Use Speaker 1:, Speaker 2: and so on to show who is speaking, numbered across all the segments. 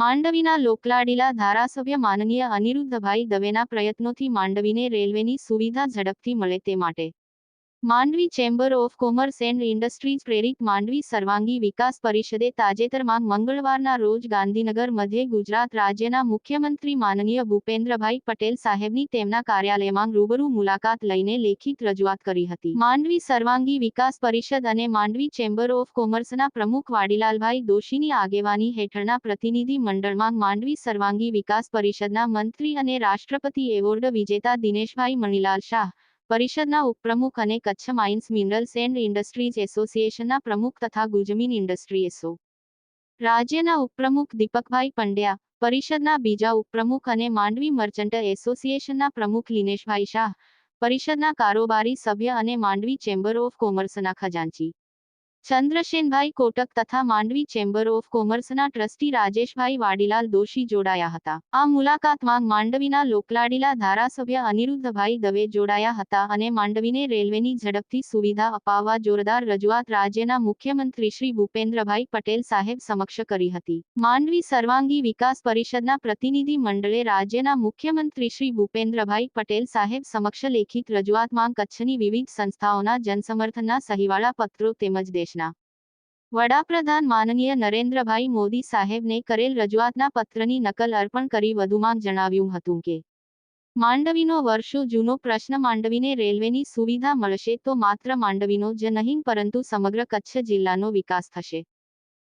Speaker 1: માંડવીના લોકલાડીલા ધારાસભ્ય માનનીય અનિરુદ્ધભાઈ દવેના પ્રયત્નોથી માંડવીને રેલવેની સુવિધા ઝડપથી મળે તે માટે Mandvi chamber of commerce and industries પ્રેરિત માંડવી સર્વાંગી વિકાસ પરિષદે તાજેતરમાં મંગળવારના રોજ ગાંધીનગર મધ્ય ગુજરાત રાજ્યના મુખ્યમંત્રી માનનીય ભૂપેન્દ્રભાઈ પટેલ સાહેબની તેમના કાર્યાલયમાં રૂબરૂ મુલાકાત લઈને લેખિત રજૂઆત કરી હતી. માંડવી સર્વાંગી વિકાસ પરિષદ અને માંડવી ચેમ્બર ઓફ કોમર્સના પ્રમુખ વાડીલાલભાઈ દોશીની આગેવાની હેઠળના પ્રતિનિધિ મંડળમાં માંડવી સર્વાંગી વિકાસ પરિષદના મંત્રી અને રાષ્ટ્રપતિ એવોર્ડ વિજેતા દિનેશભાઈ મણીલાલ શાહ પરિષદના ઉપપ્રમુખ અને Kutch mines minerals and industries એસોસિએશનના પ્રમુખ તથા ગુજમીન ઇન્ડસ્ટ્રી એસો. રાજ્યના ઉપપ્રમુખ દીપકભાઈ પંડ્યા, પરિષદના બીજા ઉપપ્રમુખ અને માંડવી મર્ચન્ટ એસોસિએશનના પ્રમુખ લિનેશભાઈ શાહ, પરિષદના કારોબારી સભ્ય અને માંડવી ચેમ્બર ઓફ કોમર્સના ખજાનચી. ચંદ્રશેનભાઈ કોટક તથા માંડવી ચેમ્બર ઓફ કોમર્સના ટ્રસ્ટી રાજેશભાઈ વાડીલાલ દોશી જોડાયા હતા. આ મુલાકાતમાં માંડવીના લોકલાડીલા ધારાસભ્ય અનિરુદ્ધભાઈ દવે જોડાયા હતા અને માંડવીને રેલવેની ઝડપથી સુવિધા અપાવવા જોરદાર રજૂઆત રાજ્યના મુખ્યમંત્રી શ્રી ભૂપેન્દ્રભાઈ પટેલ સાહેબ સમક્ષ કરી હતી. માંડવી સર્વાંગી વિકાસ પરિષદના પ્રતિનિધિ મંડળે રાજ્યના મુખ્યમંત્રી શ્રી ભૂપેન્દ્રભાઈ પટેલ સાહેબ સમક્ષ લેખિત રજૂઆતમાં કચ્છની વિવિધ સંસ્થાઓના જનસમર્થનના સહીવાળા પત્રો તેમજ દેશના વડાપ્રધાન માનનીય નરેન્દ્રભાઈ મોદી સાહેબને કરેલ રજૂઆતના પત્રની નકલ અર્પણ કરી વધુમાં જણાવ્યું હતું કે, માંડવીનો વર્ષો જૂનો પ્રશ્ન માંડવીને રેલવેની સુવિધા મળશે તો માત્ર માંડવીનો જ નહીં, પરંતુ સમગ્ર કચ્છ જિલ્લાનો વિકાસ થશે.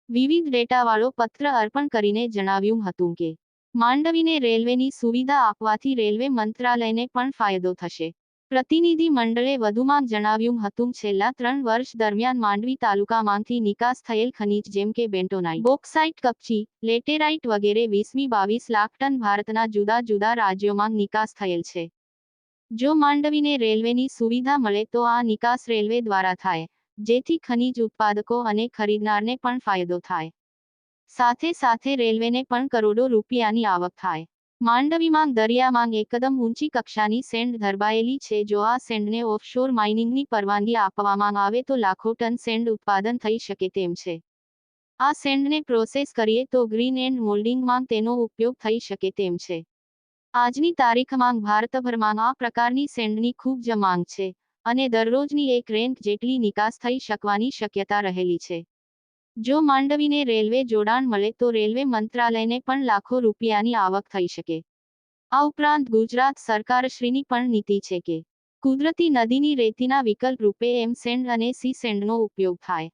Speaker 1: વિવિધ ડેટાવાળો પત્ર અર્પણ કરીને જણાવ્યું હતું કે, માંડવીને રેલવેની સુવિધા આપવાથી રેલવે મંત્રાલયને પણ ફાયદો થશે. પ્રતિનિધિ મંડળે વધુમાં જણાવ્યું હતું, છેલ્લા ત્રણ વર્ષ દરમિયાન માંડવી તાલુકામાંથી નિકાસ થયેલ ખનીજ જેમ કે બેન્ટોનાઇટ, બોક્સાઇટ કપચી, લેટેરાઇટ વગેરે વીસમી બાવીસ લાખ ટન ભારતના જુદા જુદા રાજ્યોમાં નિકાસ થયેલ છે. જો માંડવીને રેલવેની સુવિધા મળે તો આ નિકાસ રેલવે દ્વારા થાય, જેથી ખનીજ ઉત્પાદકો અને ખરીદનારને પણ ફાયદો થાય. સાથે સાથે રેલવેને પણ કરોડો રૂપિયાની આવક થાય. માંડવીમાં દરિયામાં એકદમ ઊંચી કક્ષાની સેન્ડ ધરબાયેલી છે. જો આ સેન્ડને ઓફશોર માઇનિંગની પરવાનગી આપવામાં આવે તો લાખો ટન સેન્ડ ઉત્પાદન થઈ શકે તેમ છે. આ સેન્ડને પ્રોસેસ કરીએ તો ગ્રીન એન્ડ મોલ્ડિંગમાં તેનો ઉપયોગ થઈ શકે તેમ છે. આજની તારીખમાં ભારતભરમાં આ પ્રકારની સેન્ડની ખૂબ જ માંગ છે અને દરરોજની એક રેન્ક જેટલી નિકાસ થઈ શકવાની શક્યતા રહેલી છે. જો માંડવીને રેલવે જોડાણ મળે તો રેલવે મંત્રાલયને પણ લાખો રૂપિયાની આવક થઈ શકે. આ ઉપરાંત ગુજરાત સરકારશ્રીની પણ નીતિ છે કે, કુદરતી નદીની રેતીના વિકલ્પ રૂપે એમ સેન્ડ અને સી સેન્ડનો ઉપયોગ થાય.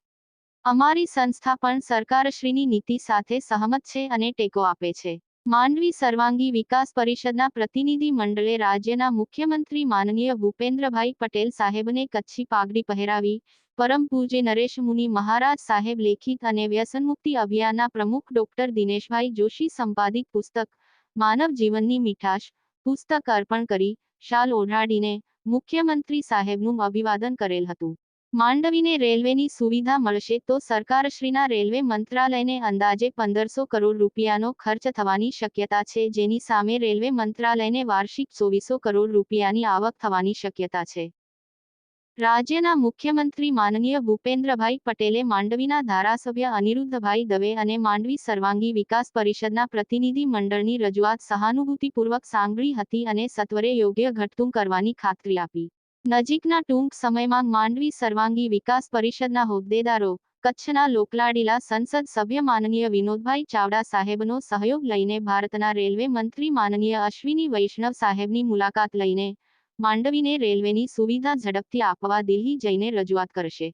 Speaker 1: અમારી સંસ્થા પણ સરકારશ્રીની નીતિ સાથે સહમત છે અને ટેકો આપે છે. માંડવી સર્વાંગી વિકાસ પરિષદના પ્રતિનિધિ મંડળે રાજ્યના મુખ્યમંત્રી માનનીય ભૂપેન્દ્રભાઈ પટેલ સાહેબને કચ્છી પાઘડી પહેરાવી પરમ પૂજ્ય નરેશ મુનિ મહારાજ સાહેબ લેખિત અને વ્યસનમુક્તિ અભિયાનના પ્રમુખ ડોક્ટર દિનેશભાઈ જોશી સંપાદિત પુસ્તક, માનવ જીવનની મીઠાશ, પુસ્તક અર્પણ કરી, શાલ ઓઢાડીને મુખ્યમંત્રી સાહેબનું અભિવાદન કરેલ હતું. માંડવીને રેલવેની સુવિધા મળશે તો સરકારશ્રીના રેલવે મંત્રાલયને અંદાજે પંદરસો કરોડ રૂપિયાનો ખર્ચ થવાની શક્યતા છે, જેની સામે રેલવે મંત્રાલયને વાર્ષિક ચોવીસો કરોડ રૂપિયાની આવક થવાની શક્યતા છે. રાજ્યના મુખ્યમંત્રી માનનીય ભૂપેન્દ્રભાઈ પટેલે માંડવીના ધારાસભ્ય અનિરુદ્ધભાઈ દવે અને માંડવી સર્વાંગી વિકાસ પરિષદના પ્રતિનિધિ મંડળની રજૂઆત સહાનુભૂતિપૂર્વક સાંભળી હતી અને સત્વરે યોગ્ય ઘટતું કરવાની ખાતરી આપી. નજીકના ટૂંક સમયમાં માંડવી સર્વાંગી વિકાસ પરિષદના હોદ્દેદારો, કચ્છના લોકલાડીલા સંસદ સભ્ય માનનીય વિનોદભાઈ ચાવડા સાહેબનો સહયોગ લઈને ભારતના રેલવે મંત્રી માનનીય અશ્વિની વૈષ્ણવ સાહેબની મુલાકાત લઈને માંડવીને રેલવેની સુવિધા ઝડપથી આપવા દિલ્હી જઈને રજૂઆત કરશે.